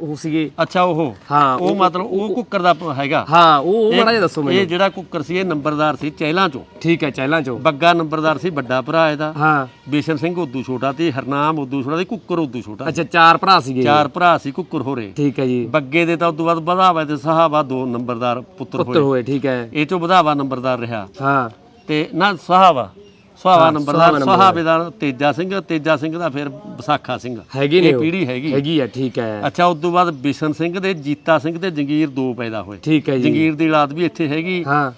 ਉਹ ਸੀਗੇ। ਅੱਛਾ ਉਹ। ਹਾਂ ਉਹ ਮਤਲਬ ਉਹ ਕੁੱਕਰ ਦਾ ਪ- ਹੈਗਾ। ਹਾਂ ਉਹ ਮਾੜਾ ਜਿਹਾ ਦੱਸੋ ਮੈਨੂੰ। ਇਹ ਜਿਹੜਾ ਕੁੱਕਰ ਸੀ ਇਹ ਨੰਬਰਦਾਰ ਸੀ ਚਹਿਲਾਂ ਚੋਂ। ਠੀਕ ਹੈ ਚਹਿਲਾਂ ਚੋਂ। ਬੱਗਾ ਨੰਬਰਦਾਰ ਸੀ ਵੱਡਾ ਭਰਾ ਇਹਦਾ। ਹਾਂ। ਬੇਸ਼ਨ ਸਿੰਘ ਉਦੋਂ ਛੋਟਾ ਤੇ ਹਰਨਾਮ ਉਦੋਂ ਛੋਟਾ ਤੇ ਕੁੱਕਰ ਉਦੋਂ ਛੋਟਾ। ਅੱਛਾ ਚਾਰ ਭਰਾ ਸੀਗੇ। ਚਾਰ ਭਰਾ ਸੀ ਕੁੱਕਰ ਹੋਰੇ। ਠੀਕ ਹੈ ਜੀ। ਬੱਗੇ ਦੇ ਤਾਂ ਉਦੋਂ ਬਾਅਦ ਵਧਾਵਾ ਤੇ ਸਹਾਵਾ ਦੋ ਨੰਬਰਦਾਰ ਪੁੱਤਰ ਪੁੱਤਰ ਹੋਏ। ਹੋਏ ਠੀਕ ਹੈ। ਇਹ ਚੋਂ ਵਧਾਵਾ ਨੰਬਰਦਾਰ ਰਿਹਾ। ਹਾਂ। ਤੇ ਨਾ ਸਹਾਵਾ। ਸਹਾਵਾ ਨੰਬਰਦਾਰ ਸਹਾਵੇ ਦਾ। ਤੇਜਾ ਸਿੰਘ ਤੇਜਾ ਸਿੰਘ ਦਾ ਫਿਰ ਵਿਸਾਖਾ ਸਿੰਘ। ਹੈਗੇ ਨੇ ਇਹ। ਪੀੜੀ ਹੈਗੀ। ਹੈਗੀ ਆ ਠੀਕ ਹੈ। ਅੱਛਾ ਉਸ ਤੋਂ ਬਾਅਦ ਬਿਸ਼ਨ ਸਿੰਘ ਦੇ ਜੀਤਾ ਸਿੰਘ ਤੇ ਜੰਗੀਰ ਦੋ ਪੈਦਾ ਹੋਏ। ਠੀਕ ਹੈ ਜੀ। ਜੰਗੀਰ ਦੀ ਔਲਾਦ ਵੀ ਇੱਥੇ ਹੈਗੀ। ਹਾਂ।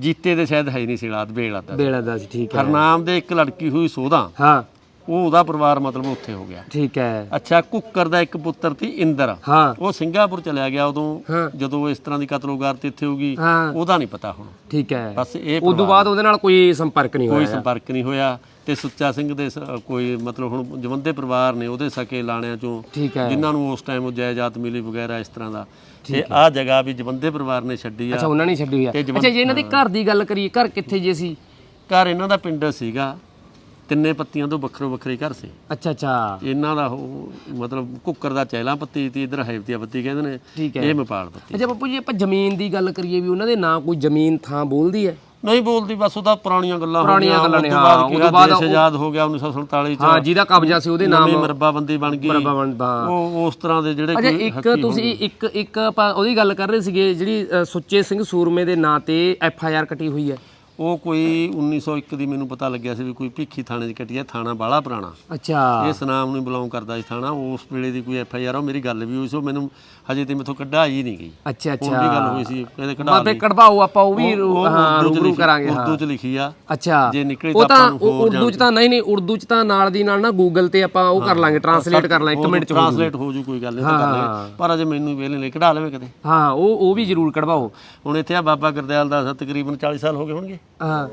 ਜੀਤੇ ਦੇ ਸ਼ਾਇਦ ਹੈ ਨਹੀਂ ਸੀ ਔਲਾਦ ਬੇਲਾ ਦਾ ਬੇੜਾ ਦਾ ਸੀ ਠੀਕ ਹੈ। ਹਰਨਾਮ ਦੇ ਇੱਕ ਲੜਕੀ ਹੋਈ ਸੋਧਾ। ਹਾਂ। ਉਹ ਉਹਦਾ ਪਰਿਵਾਰ ਮਤਲਬ ਉੱਥੇ ਹੋ ਗਿਆ। ਠੀਕ ਹੈ। ਅੱਛਾ ਕੁੱਕਰ ਦਾ ਇੱਕ ਪੁੱਤਰ ਸੀ ਇੰਦਰ। ਹਾਂ। ਉਹ ਸਿੰਗਾਪੁਰ ਚਲਿਆ ਗਿਆ ਉਦੋਂ। ਜਦੋਂ ਇਸ ਤਰ੍ਹਾਂ ਦੀ ਕਤਲੋਗਾਰਤ ਇੱਥੇ ਹਾਂ। ਉਹਦਾ ਨਹੀਂ ਪਤਾ ਹੁਣ। ਠੀਕ ਹੈ। ਬਸ ਇਹ ਉਦੋਂ ਬਾਅਦ ਉਹਦੇ ਨਾਲ ਕੋਈ ਸੰਪਰਕ ਨਹੀਂ ਕੋਈ ਹੋਇਆ। ਸੰਪਰਕ ਨਹੀਂ ਹੋਇਆ ਤੇ ਸੁੱਚਾ ਸਿੰਘ ਦੇ ਕੋਈ ਮਤਲਬ ਹੁਣ ਜਵੰਦੇ ਪਰਿਵਾਰ ਨੇ ਉਹਦੇ ਸਕੇ ਲਾਣਿਆਂ ਚੋਂ ਜਿਨ੍ਹਾਂ ਨੂੰ ਉਸ ਟਾਈਮ ਜਾਇਦਾਦ ਮਿਲੀ ਵਗੈਰਾ ਇਸ ਤਰ੍ਹਾਂ ਦਾ। ਤੇ ਆਹ ਜਗ੍ਹਾ ਵੀ ਜਵੰਦੇ ਪਰਿਵਾਰ ਨੇ ਛੱਡੀ ਆ। ਅੱਛਾ ਉਹਨਾਂ ਨੇ ਛੱਡੀ ਆ। ਤੇ ਅੱਛਾ ਜੇ ਇਹਨਾਂ ਦੇ ਘਰ ਦੀ ਗੱਲ ਕਰੀਏ ਘਰ ਕਿੱਥੇ ਜੇ ਸੀ? ਘਰ ਇਹਨਾਂ ਦਾ ਪਿੰਡ ਸੀਗਾ। ਤਿੰਨੇ ਪੱਤੀਆਂ ਤੋਂ ਵੱਖਰੋ ਵੱਖਰੇ ਘਰ ਸੀ। ਅੱਛਾ ਅੱਛਾ। ਇਹਨਾਂ ਦਾ ਉਹ ਮਤਲਬ ਕੁੱਕਰ ਦਾ ਚੈਲਾ ਪੱਤੀ ਤੇ ਇਧਰ ਹੈਵਤੀਆ ਪੱਤੀ ਕਹਿੰਦੇ ਨੇ ਠੀਕ ਹੈ। ਇਹ ਮਪਾਲ ਪੱਤੀ। ਅੱਛਾ ਬਾਪੂ ਜੀ ਆਪਾਂ ਜ਼ਮੀਨ ਦੀ ਗੱਲ ਕਰੀਏ ਵੀ ਉਹਨਾਂ ਦੇ ਨਾਂ ਕੋਈ ਜ਼ਮੀਨ ਥਾਂ ਬੋਲਦੀ ਹੈ? ਨਹੀਂ ਬੋਲਦੀ ਬਸ ਉਹਦਾ ਪੁਰਾਣੀਆਂ ਗੱਲਾਂ ਪੁਰਾਣੀਆਂ ਹੋਈਆਂ, ਗੱਲਾਂ ਨੇ, ਉਸ ਤੋਂ ਹਾਂ, ਬਾਅਦ ਉਸ ਤੋਂ ਬਾਅਦ ਉਹ- ਆਜ਼ਾਦ ਹੋ ਗਿਆ 1947 ਚ। ਹਾਂ ਜਿਹਦਾ ਕਬਜ਼ਾ ਸੀ ਉਹਦੇ ਨਾਮ। ਮਰਬਾਬੰਦੀ ਬਣ ਗਈ। ਬਣਦਾ ਉਹ ਉਸ ਤਰ੍ਹਾਂ ਦੇ ਜਿਹੜੇ ਅੱਛਾ ਇੱਕ ਤੁਸੀਂ ਇੱਕ ਇੱਕ ਆਪਾਂ ਉਹਦੀ ਗੱਲ ਕਰ ਰਹੇ ਸੀਗੇ ਜਿਹੜੀ ਸੁੱਚੇ ਸਿੰਘ ਸੂਰਮੇ ਦੇ ਨਾਂ ਤੇ ਐਫ ਆਈ ਆਰ ਕੱਟੀ ਹੋਈ ਹੈ। ਉਹ ਕੋਈ 1901 ਦੀ ਮੈਨੂੰ ਪਤਾ ਲੱਗਿਆ ਸੀ ਵੀ ਕੋਈ ਭਿੱਖੀ ਥਾਣੇ 'ਚ ਕੱਟੀ ਹੈ ਥਾਣਾ ਬਾਲਾ ਪੁਰਾਣਾ। ਅੱਛਾ। ਇਹ ਸਨਾਮ ਨੂੰ ਬਿਲੋਂਗ ਕਰਦਾ ਸੀ ਥਾਣਾ। ਉਸ ਵੇਲੇ ਦੀ ਕੋਈ ਐਫ ਆਈ ਆਰ ਉਹ ਮੇਰੀ ਗੱਲ ਵੀ ਹੋਈ ਸੀ ਉਹ ਮੈਨੂੰ ਹਜੇ ਤੇ ਮੈਥੋਂ ਕਢਾਈ ਨਹੀਂ ਗਈ। ਅੱਛਾ ਹੁਣ ਵੀ ਗੱਲ ਹੋਈ ਅੱਛਾ ਸੀ ਕਹਿੰਦੇ ਕਢਾ ਬਾਬੇ ਕਢਵਾਓ ਆਪਾਂ ਉਹ ਵੀ ਹਾਂ ਰੂਬਰੂ ਕਰਾਂਗੇ ਹਾਂ। ਉਰਦੂ 'ਚ ਲਿਖੀ ਆ। ਅੱਛਾ। ਜੇ ਨਿਕਲੀ ਤਾਂ ਆਪਾਂ ਨੂੰ ਉਹ ਉਰਦੂ ਚ ਤਾਂ ਨਹੀਂ ਨਹੀਂ ਉਰਦੂ ਚ ਤਾਂ ਨਾਲ ਦੀ ਨਾਲ ਨਾ ਗੂਗਲ ਤੇ ਆਪਾਂ ਉਹ ਕਰ ਲਾਂਗੇ ਟਰਾਂਸਲੇਟ ਕਰ ਲਾਂਗੇ ਇੱਕ ਮਿੰਟ ਚ ਹੋ। ਟ੍ਰਾਂਸਲੇਟ ਹੋ ਜੂ ਕੋਈ ਗੱਲ ਨਹੀਂ ਤਾਂ ਕਰ ਲੈ ਪਰ ਅਜੇ ਮੈਨੂੰ ਵੇਲੇ ਲੈ ਕਢਾ ਲਵੇ ਕਦੇ ਹਾਂ ਉਹ ਉਹ ਵੀ ਜ਼ਰੂਰ ਕਢਵਾਓ। ਹੁਣ ਇੱਥੇ ਆ ਬਾਬਾ ਗੁਰਦਿਆਲ ਦਾ ਤਕਰੀਬਨ 40 ਸਾਲ ਹੋ ਗਏ ਹੋਣਗੇ। ਹਾਂ।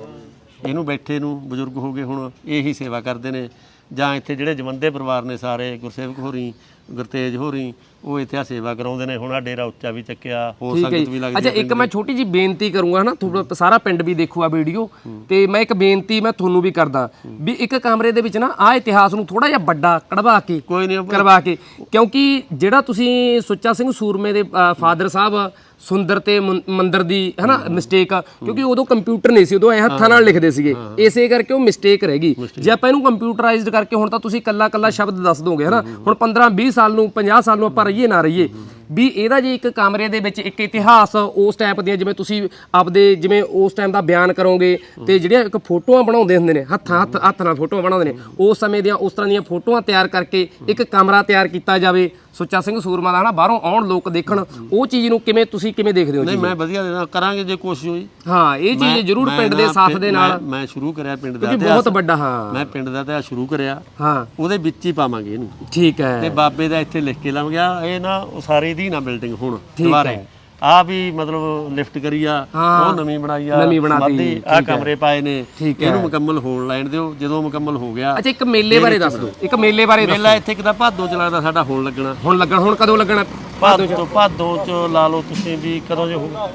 ਇਹਨੂੰ ਬੈਠੇ ਨੂੰ ਬਜ਼ੁਰਗ ਹੋ ਗਏ ਹੁਣ ਇਹੀ ਸੇਵਾ ਕਰਦੇ ਨੇ। ਜਾਂ ਇੱਥੇ ਜਿਹੜੇ ਜਵੰਦੇ ਪਰਿਵਾਰ ਨੇ ਸਾਰੇ ਗੁਰਸੇਵਕ ਹੋਰੀ ਗੁਰਤੇਜ ਹੋਰੀ ਉਹ ਇੱਥੇ ਆ ਸੇਵਾ ਕਰਾਉਂਦੇ ਨੇ। ਹੁਣ ਆ ਡੇਰਾ ਉੱਚਾ ਵੀ ਚੱਕਿਆ ਹੋਰ ਠੀਕ ਹੈ ਸੰਗਤ ਵੀ ਜੀ ਲੱਗਦੀ ਅੱਛਾ ਇੱਕ ਮੈਂ ਛੋਟੀ ਜੀ ਬੇਨਤੀ ਕਰੂੰਗਾ ਹਨਾ ਤੁਹਾਡਾ ਸਾਰਾ ਪਿੰਡ ਵੀ ਦੇਖੂਗਾ ਵੀਡੀਓ। ਤੇ ਮੈਂ ਇੱਕ ਬੇਨਤੀ ਮੈਂ ਤੁਹਾਨੂੰ ਵੀ ਕਰਦਾ ਵੀ ਇੱਕ ਕਮਰੇ ਦੇ ਵਿੱਚ ਨਾ ਆ ਇਤਿਹਾਸ ਨੂੰ ਥੋੜਾ ਜਿਹਾ ਵੱਡਾ ਕਢਵਾ ਕੇ ਕੋਈ ਨਹੀਂ ਕਰਵਾ ਕੇ। ਕਿਉਂਕਿ ਜਿਹੜਾ ਤੁਸੀਂ ਸੁੱਚਾ ਸਿੰਘ ਸੂਰਮੇ ਦੇ ਫਾਦਰ ਸਾਹਿਬ ਸੁੰਦਰ ਤੇ ਮੰ- ਮੰਦਰ ਦੀ ਹਨਾ ਮਿਸਟੇਕ ਆ। ਕਿਉਂਕਿ ਉਦੋਂ ਕੰਪਿਊਟਰ ਨਹੀਂ ਸੀ ਉਦੋਂ ਐ ਹੱਥਾਂ ਨਾਲ ਲਿਖਦੇ ਸੀਗੇ। ਇਸੇ ਕਰਕੇ ਉਹ ਮਿਸਟੇਕ ਰਹਿ ਗਈ। ਜੇ ਆਪਾਂ ਇਹਨੂੰ ਕੰਪਿਊਟਰਾਈਜ਼ਡ ਕਰਕੇ ਹੁਣ ਤਾਂ ਤੁਸੀਂ ਕੱਲਾ ਕੱਲਾ ਸ਼ਬਦ ਦੱਸ ਦੋਗੇ ਹਨਾ। ਹੁਣ 15 20 ਸਾਲ ਨੂੰ 50 ਸਾਲ ਨੂੰ ਆਪਾਂ ਰਹੀਏ ਨਾ ਰਹੀਏ। ਵੀ ਇਹਦਾ ਜੇ ਇੱਕ ਕਮਰੇ ਦੇ ਵਿੱਚ ਇੱਕ ਇਤਿਹਾਸ ਉਸ ਟਾਈਪ ਦੀਆਂ ਜਿਵੇਂ ਤੁਸੀਂ ਆਪਦੇ ਜਿਵੇਂ ਉਸ ਟਾਈਮ ਦਾ ਬਿਆਨ ਕਰੋਗੇ ਤੇ ਜਿਹੜੀਆਂ ਇੱਕ ਫੋਟੋਆਂ ਬਣਾਉਂਦੇ ਹੁੰਦੇ ਨੇ ਹੱਥਾਂ ਹੱਥ ਹੱਥ ਨਾਲ ਫੋਟੋਆਂ ਬਣਾਉਂਦੇ ਨੇ ਉਸ ਸਮੇਂ ਦੀਆਂ ਉਸ ਤਰ੍ਹਾਂ ਦੀਆਂ ਫੋਟੋਆਂ ਤਿਆਰ ਕਰਕੇ ਇੱਕ ਕਮਰਾ ਤਿਆਰ ਕੀਤਾ ਜਾਵੇ। ਸੁੱਚਾ ਸਿੰਘ ਸੂਰਮਾ ਦਾ ਹਨਾ ਬਾਹਰੋਂ ਆਉਣ ਲੋਕ ਦੇਖਣ ਉਹ ਚੀਜ਼ ਨੂੰ ਕਿਵੇਂ ਤੁਸੀਂ ਕਿਵੇਂ ਦੇਖਦੇ ਹੋ ਜੀ ਨਹੀਂ ਮੈਂ ਵਧੀਆ ਦੇਣਾ ਕਰਾਂਗੇ ਜੇ ਕੋਸ਼ਿਸ਼ ਹੋਈ। ਹਾਂ ਇਹ ਚੀਜ਼ ਜ਼ਰੂਰ ਪਿੰਡ ਦੇ ਸਾਥ ਦੇ ਨਾਲ। ਮੈਂ- ਸ਼ੁਰੂ ਕਰਿਆ ਪਿੰਡ ਦਾ ਕਿਉਂਕਿ ਬਹੁਤ ਵੱਡਾ ਹਾਂ। ਮੈਂ ਪਿੰਡ ਦਾ ਇਤਿਹਾਸ ਸ਼ੁਰੂ ਕਰਿਆ। ਹਾਂ। ਉਹਦੇ ਵਿੱਚ ਹੀ ਪਾਵਾਂਗੇ ਇਹਨੂੰ। ਠੀਕ ਤੇ ਹੈ ਬਾਬੇ ਦਾ ਇੱਥੇ ਲਿਖ ਕੇ ਲਾਵਾਂਗੇ ਇਹ ਨਾ ਉਹ ਸਾਰੇ ਦੀ ਨਾ ਬਿਲਡਿੰਗ ਹੁਣ ਦੁਬਾਰੇ। ਆ ਵੀ ਮਤਲਬ ਲਿਫਟ ਕਰੀ ਆ। ਉਹ ਨਵੀਂ ਬਣਾਈ ਆ ਨਵੀਂ ਬਣਾਤੀ, ਆਹ ਕਮਰੇ ਪਾਏ ਨੇ। ਇਹਨੂੰ ਮੁਕੰਮਲ ਹੋਣ ਲੈਣ ਦਿਓ ਜਦੋਂ ਮੁਕੰਮਲ ਹੋ ਗਿਆ ਅੱਛਾ ਇੱਕ ਮੇਲੇ ਬਾਰੇ ਦੱਸ ਦਿਓ ਇੱਕ ਮੇਲੇ ਬਾਰੇ ਦੱਸੋ। ਮੇਲਾ ਇੱਥੇ ਕਿਦਾ ਭਾਦੋ ਚ ਲੱਗਦਾ ਸਾਡਾ ਹੋਣ ਲੱਗਣਾ। ਹੁਣ ਲੱਗਣ ਹੁਣ ਕਦੋਂ ਲੱਗਣਾ? ਭਾਦੋ ਚ। ਭਾਦੋ ਚ ਲਾ ਲਓ ਤੁਸੀਂ ਵੀ ਕਦੋਂ ਜੇ ਹੋਊਗਾ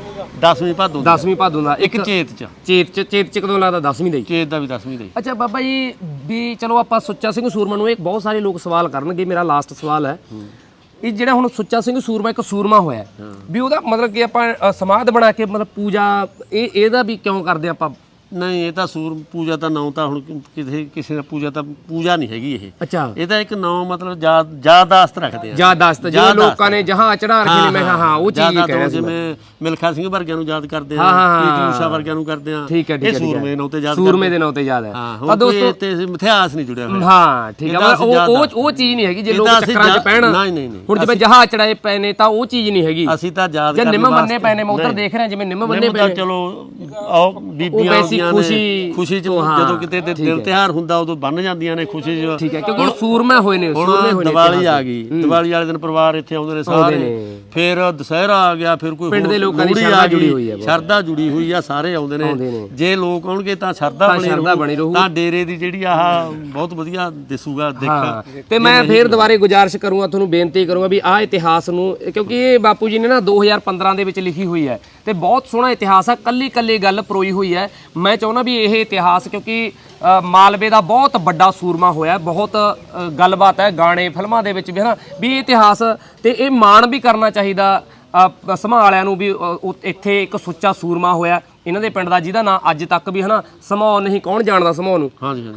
10ਵੀਂ ਭਾਦੋ 10ਵੀਂ ਭਾਦੋਂ ਦਾ ਇੱਕ ਚੇਤ ਚ। ਚੇਤ ਚ ਚੇਤ ਚ ਕਦੋਂ ਲੱਗਦਾ? 10ਵੀਂ ਦਾ ਹੀ। ਚੇਤ ਦਾ ਵੀ 10ਵੀਂ ਦਾ ਹੀ। ਅੱਛਾ ਬਾਬਾ ਜੀ ਵੀ ਚਲੋ ਆਪਾਂ ਸੁੱਚਾ ਸਿੰਘ ਸੂਰਮਾ ਨੂੰ ਇੱਕ ਬਹੁਤ ਸਾਰੇ ਲੋਕ ਸਵਾਲ ਕਰਨਗੇ ਮੇਰਾ ਲਾਸਟ ਸਵਾਲ ਹੈ। ਇਹ ਜਿਹੜਾ ਹੁਣ ਸੁੱਚਾ ਸਿੰਘ ਸੂਰਮਾ ਇੱਕ ਸੂਰਮਾ ਹੋਇਆ ਵੀ ਉਹਦਾ ਮਤਲਬ ਕਿ ਆਪਾਂ ਅ, ਸਮਾਧ ਬਣਾ ਕੇ ਮਤਲਬ ਪੂਜਾ ਇਹ ਇਹਦਾ ਵੀ ਕਿਉਂ ਕਰਦੇ ਆਪਾਂ? ਨਹੀਂ ਇਹ ਤਾਂ ਸੂਰ ਪੂਜਾ ਤਾਂ ਨਾਂ ਤਾਂ ਹੁਣ ਕਿਸੇ ਕਿਸੇ ਦਾ ਪੂਜਾ ਤਾਂ ਪੂਜਾ ਨਹੀਂ ਹੈਗੀ ਇਹ ਅੱਛਾ ਇਹ ਤਾਂ ਇੱਕ ਨਾਂ ਮਤਲਬ ਯਾਦ ਯਾਦਾਸਤ ਰੱਖਦੇ ਆ ਯਾਦਾਸਤ ਜੋ। ਲੋਕਾਂ ਨੇ ਜਹਾਂ ਚੜਾ ਰੱਖੇ ਨੇ ਮੈਂ ਕਿਹਾ ਹਾਂ ਉਹ ਚੀਜ਼ ਹੀ ਕਹਿ ਰਿਹਾ ਸੀ। ਜਿਵੇਂ ਮਿਲਖਾ ਸਿੰਘ ਵਰਗਿਆਂ ਨੂੰ ਯਾਦ ਕਰਦੇ ਆ ਹਾਂ, ਹਾਂ, ਹਾਂ। ਪੀਟੀ ਊਸ਼ਾ ਵਰਗਿਆਂ ਨੂੰ ਕਰਦੇ ਆ ਠੀਕ ਹੈ ਠੀਕ ਹੈ ਹੈ। ਸੂਰਮੇ ਨਾਂ ਤੇ ਯਾਦ ਸੂਰਮੇ ਦੇ ਨਾਂ ਤੇ ਯਾਦ ਹੈ ਹਾਂ ਤਾਂ ਦੋਸਤੋ ਤੇ ਇਤਿਹਾਸ ਨਹੀਂ ਜੁੜਿਆ ਹੋਇਆ ਹਾਂ ਠੀਕ ਹੈ ਉਹ ਉਹ ਉਹ ਚੀਜ਼ ਨਹੀਂ ਹੈਗੀ ਜੇ ਲੋਕ ਚੱਕਰਾਂ 'ਚ ਪੈਣ ਨਹੀਂ, ਨਹੀਂ। ਹੁਣ ਜਿਵੇਂ ਜਹਾਜ਼ ਚੜਾਏ ਪਏ ਨੇ ਤਾਂ ਉਹ ਚੀਜ਼ ਨਹੀਂ ਹੈਗੀ ਅਸੀਂ ਤਾਂ ਯਾਦ ਜੇ ਕਰਨ ਨਿੰਮ ਬੰਨੇ ਪਏ ਨੇ ਮੈਂ ਉਧਰ। ਦੇਖ ਰਿਹਾ ਜਿਵੇਂ ਨਿੰਮ ਬੰਨੇ ਨਿੰਮ ਪਏ ਨੇ ਚਲੋ ਆਓ ਬੀਬੀਆਂ ਆਉਂਦੀਆਂ ਨੇ ਖੁਸ਼ੀ- ਖੁਸ਼ੀ ਚ ਉਹ ਹਾਂ, ਜਦੋਂ ਕਿਤੇ ਤੇ ਠੀਕ ਦਿਲ ਹੈ। ਤਿਹਾਰ ਹੁੰਦਾ ਉਦੋਂ ਬੰਨ ਜਾਂਦੀਆਂ ਨੇ ਖੁਸ਼ੀ ਚ। ਠੀਕ ਹੈ ਕਿਉਂਕਿ ਉਹ ਸੂਰਮੇ ਹੋਏ ਨੇ ਸੂਰਮੇ ਹੋਏ ਨੇ ਦੀਵਾਲੀ ਆ ਗਈ। ਦੀਵਾਲੀ ਵਾਲੇ ਦਿਨ ਪਰਿਵਾਰ ਇੱਥੇ ਆਉਂਦੇ ਨੇ ਸਾਰੇ। ਨੇ। ਫਿਰ ਦੁਸਹਿਰਾ ਆ ਗਿਆ ਫਿਰ ਕੋਈ ਪਿੰਡ ਹੋਰ ਦੇ ਲੋਕਾਂ ਦੀ ਲੋਹੜੀ ਸ਼ਰਧਾ ਆ ਗਈ, ਜੁੜੀ ਹੋਈ ਹੈ ਬਹੁਤ। ਸ਼ਰਧਾ ਜੁੜੀ ਹੋਈ ਆ ਸਾਰੇ ਆਉਂਦੇ ਆਉਂਦੇ ਨੇ। ਨੇ। ਜੇ ਲੋਕ ਆਉਣਗੇ ਤਾਂ ਸ਼ਰਧਾ ਤਾਂ ਬਣੀ ਸ਼ਰਧਾ ਬਣੀ ਰਹੂ। ਤਾਂ ਡੇਰੇ ਦੀ ਜਿਹੜੀ ਆਹ ਬਹੁਤ ਵਧੀਆ ਦਿਸੂਗਾ ਦੇਖ। ਤੇ ਮੈਂ ਫੇਰ ਦੁਬਾਰੇ ਗੁਜ਼ਾਰਿਸ਼ ਕਰੂੰਗਾ ਤੁਹਾਨੂੰ ਬੇਨਤੀ ਕਰੂੰਗਾ ਵੀ ਆਹ ਇਤਿਹਾਸ ਨੂੰ ਕਿਉਂਕਿ ਇਹ ਬਾਪੂ ਜੀ ਨੇ ਨਾ 2015 ਦੇ ਵਿੱਚ ਲਿਖੀ ਹੋਈ ਹੈ। ਤੇ ਬਹੁਤ ਸੋਹਣਾ ਇਤਿਹਾਸ ਆ ਕੱਲੀ ਕੱਲੀ ਗੱਲ ਪਰੋਈ ਹੋਈ ਹੈ। ਮੈਂ ਚਾਹੁੰਦਾ ਵੀ ਇਹ ਇਤਿਹਾਸ ਕਿਉਂਕਿ ਮਾਲਵੇ ਦਾ ਬਹੁਤ ਵੱਡਾ ਸੂਰਮਾ ਹੋਇਆ ਬਹੁਤ ਗੱਲਬਾਤ ਹੈ ਗਾਣੇ ਫਿਲਮਾਂ ਦੇ ਵਿੱਚ ਵੀ ਹਨਾ ਵੀ ਇਹ ਇਤਿਹਾਸ ਤੇ ਇਹ ਮਾਣ ਵੀ ਕਰਨਾ ਚਾਹੀਦਾ ਅ, ਸਮਾਂ ਵਾਲਿਆਂ ਨੂੰ ਵੀ ਇੱਥੇ ਇੱਕ ਸੁੱਚਾ ਸੂਰਮਾ ਹੋਇਆ ਇਹਨਾਂ ਦੇ ਪਿੰਡ ਦਾ ਜਿਹਦਾ ਨਾਂ ਅੱਜ ਤੱਕ ਵੀ ਹਨਾ ਸਮੌ ਨਹੀਂ ਕੌਣ ਜਾਣਦਾ ਸਮੌ ਨੂੰ।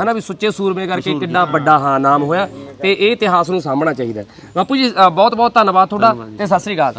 ਹਨਾ ਵੀ ਸੁੱਚੇ ਸੂਰਮੇ ਕਰਕੇ ਕਿੰਨਾ ਵੱਡਾ ਹਾਂ ਨਾਮ ਹੋਇਆ ਤੇ ਇਹ ਇਤਿਹਾਸ ਨੂੰ ਸਾਂਭਣਾ ਚਾਹੀਦਾ। ਬਾਪੂ ਜੀ ਬਹੁਤ ਬਹੁਤ ਧੰਨਵਾਦ ਤੁਹਾਡਾ ਤੇ ਸਤਿ ਸ੍ਰੀ ਅਕਾਲ